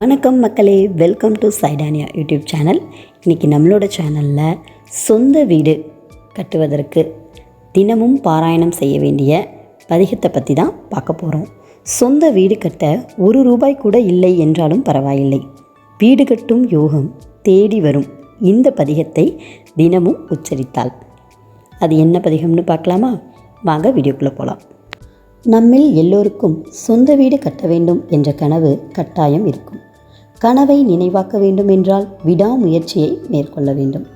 வணக்கம் மக்களே welcome to சைடானியா யூடியூப் சேனல் இன்றைக்கி நம்மளோட சேனலில் சொந்த வீடு கட்டுவதற்கு தினமும் பாராயணம் செய்ய வேண்டிய பதிகத்தை பற்றி தான் பார்க்க போகிறோம் சொந்த வீடு கட்ட ஒரு ரூபாய் கூட இல்லை என்றாலும் பரவாயில்லை. வீடு கட்டும் யோகம் தேடி வரும் இந்த பதிகத்தை தினமும் உச்சரித்தால். அது என்ன பதிகம்னு பார்க்கலாமா? வாங்க வீடியோக்குள்ளே போகலாம் நம்மில் எல்லோருக்கும் சொந்த வீடு கட்ட வேண்டும் என்ற கனவு கட்டாயம் இருக்கும். கனவை நினைவாக்க வேண்டும் என்றால் விடாமுயற்சியை மேற்கொள்ள வேண்டும்.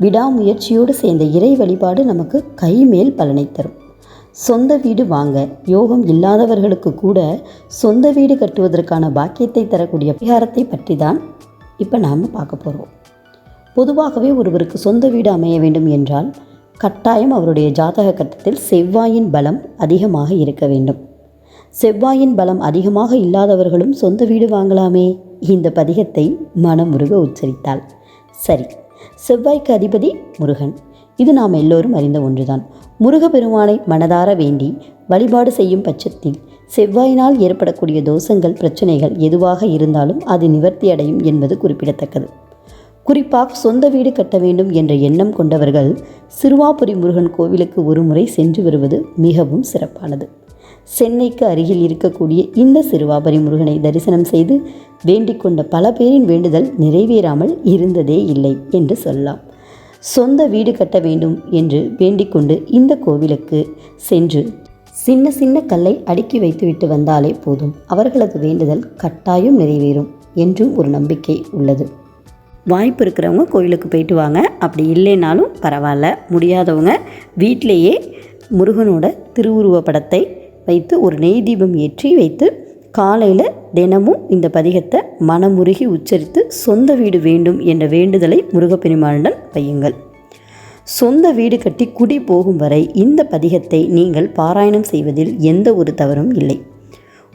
விடாமுயற்சியோடு சேர்ந்த இறை வழிபாடு நமக்கு கைமேல் பலனை தரும். சொந்த வீடு வாங்க யோகம் இல்லாதவர்களுக்கு கூட சொந்த வீடு கட்டுவதற்கான பாக்கியத்தை தரக்கூடிய பரிகாரத்தை பற்றி தான் இப்போ நாம் பார்க்க போகிறோம் பொதுவாகவே ஒருவருக்கு சொந்த வீடு அமைய வேண்டும் என்றால் கட்டாயம் அவருடைய ஜாதக கட்டத்தில் செவ்வாயின் பலம் அதிகமாக இருக்க வேண்டும். செவ்வாயின் பலம் அதிகமாக இல்லாதவர்களும் சொந்த வீடு வாங்கலாமே. இந்த பதிகத்தை மனமுருக உச்சரித்தாள். சரி செவ்வாய்க்கு அதிபதி முருகன். இது நாம் எல்லோரும் அறிந்த ஒன்றுதான். முருகப்பெருமானை மனதார வேண்டி வழிபாடு செய்யும் பட்சத்தில் செவ்வாயினால் ஏற்படக்கூடிய தோஷங்கள் பிரச்சனைகள் எதுவாக இருந்தாலும் அது நிவர்த்தி அடையும் என்பது குறிப்பிடத்தக்கது. குறிப்பாக சொந்த வீடு கட்ட வேண்டும் என்ற எண்ணம் கொண்டவர்கள் சிறுவாபுரி முருகன் கோவிலுக்கு ஒரு முறை சென்று வருவது மிகவும் சிறப்பானது. சென்னைக்கு அருகில் இருக்கக்கூடிய இந்த சிறுவாபரி முருகனை தரிசனம் செய்து வேண்டிக் கொண்ட பல பேரின் வேண்டுதல் நிறைவேறாமல் இருந்ததே இல்லை என்று சொல்லலாம். சொந்த வீடு கட்ட வேண்டும் என்று வேண்டிக்கொண்டு இந்த கோவிலுக்கு சென்று சின்ன சின்ன கல்லை அடுக்கி வைத்துவிட்டு வந்தாலே போதும். அவர்களது வேண்டுதல் கட்டாயம் நிறைவேறும் என்றும் ஒரு நம்பிக்கை உள்ளது. வாய்ப்பு இருக்கிறவங்க கோவிலுக்கு போயிட்டு வாங்க. அப்படி இல்லைனாலும் பரவாயில்ல. முடியாதவங்க வீட்டிலேயே முருகனோட திருவுருவ படத்தை வைத்து ஒரு நெய் தீபம் ஏற்றி வைத்து காலையில் தினமும் இந்த பதிகத்தை மனமுருகி உச்சரித்து சொந்த வீடு வேண்டும் என்ற வேண்டுதலை முருகப்பெருமானுடன் வையுங்கள். சொந்த வீடு கட்டி குடி போகும் வரை இந்த பதிகத்தை நீங்கள் பாராயணம் செய்வதில் எந்த ஒரு தவறும் இல்லை.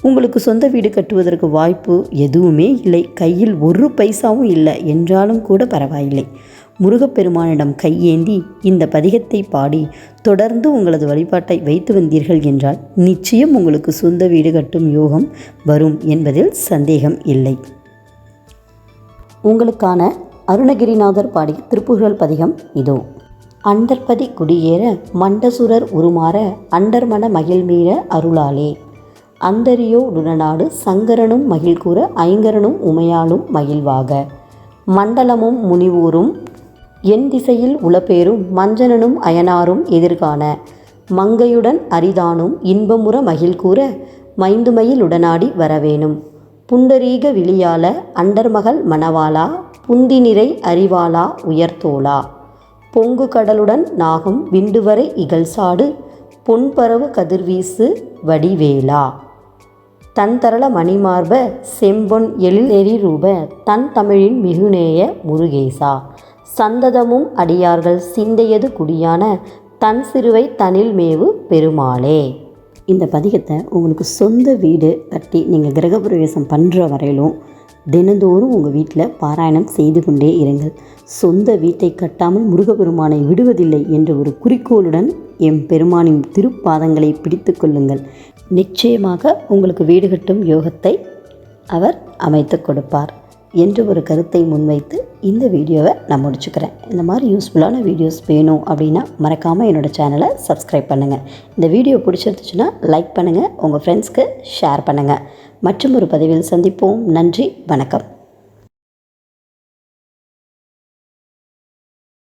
உங்களுக்கு சொந்த வீடு கட்டுவதற்கு வாய்ப்பு எதுவுமே இல்லை. கையில் ஒரு பைசாவும் இல்லை. என்றாலும் கூட பரவாயில்லை. முருகப்பெருமானிடம் கையேந்தி இந்த பதிகத்தை பாடி தொடர்ந்து உங்களது வழிபாட்டை வைத்து வந்தீர்கள் என்றால் நிச்சயம் உங்களுக்கு சொந்த வீடு கட்டும் யோகம் வரும் என்பதில் சந்தேகம் இல்லை. உங்களுக்கான அருணகிரிநாதர் பாடிய திருப்புகழ் பதிகம் இதோ. அண்டர்பதி குடியேற மண்டசுரர் உருமாற அண்டர்மன மகிழ்மீற அருளாலே. அந்தரியோ டுடநாடு சங்கரனும் மகிழ்கூற ஐங்கரனும் உமையாலும் மகிழ்வாக. மண்டலமும் முனிவூரும் என் திசையில் உளப்பேரும் மஞ்சனனும் அயனாரும் எதிர்காண. மங்கையுடன் அரிதானும் இன்பமுற மகிழ்கூற மைந்துமையில் உடனாடி வரவேணும். புண்டரீக விழியால அண்டர்மகள் மணவாளா புந்திநிறை அறிவாளா உயர்த்தோளா. பொங்கு கடலுடன் நாகும் விண்டுவரை இகழ்சாடு பொன்பரவு கதிர்வீசு வடிவேலா தன் தரள மணிமார்ப செம்பொன் எழில் எரி ரூப தன் தமிழின் மிகுநேய முருகேசா. சந்ததமும் அடியார்கள் சிந்தையது குடியான தன் சிறுவை தனில் மேவு பெருமாளே. இந்த பதிகத்தை உங்களுக்கு சொந்த வீடு கட்டி நீங்கள் கிரகப்பிரவேசம் பண்ணுற வரையிலும் தினந்தோறும் உங்கள் வீட்டில் பாராயணம் செய்து கொண்டே இருங்கள். சொந்த வீட்டை கட்டாமல் முருகப்பெருமானை விடுவதில்லை என்ற ஒரு குறிக்கோளுடன் எம் பெருமானின் திருப்பாதங்களை பிடித்து கொள்ளுங்கள். நிச்சயமாக உங்களுக்கு வீடு கட்டும் யோகத்தை அவர் அமைத்து கொடுப்பார். என்ற ஒரு கருத்தை முன்வைத்து இந்த வீடியோவை நான் முடிச்சுக்கிறேன். இந்த மாதிரி யூஸ்ஃபுல்லான வீடியோஸ் வேணும் அப்படின்னா மறக்காமல் என்னோடய சேனலை சப்ஸ்கிரைப் பண்ணுங்கள் இந்த வீடியோ பிடிச்சிருந்துச்சுன்னா லைக் பண்ணுங்கள் உங்கள் ஃப்ரெண்ட்ஸ்க்கு ஷேர் பண்ணுங்கள் மற்றும் ஒரு பதிவில் சந்திப்போம். நன்றி வணக்கம்.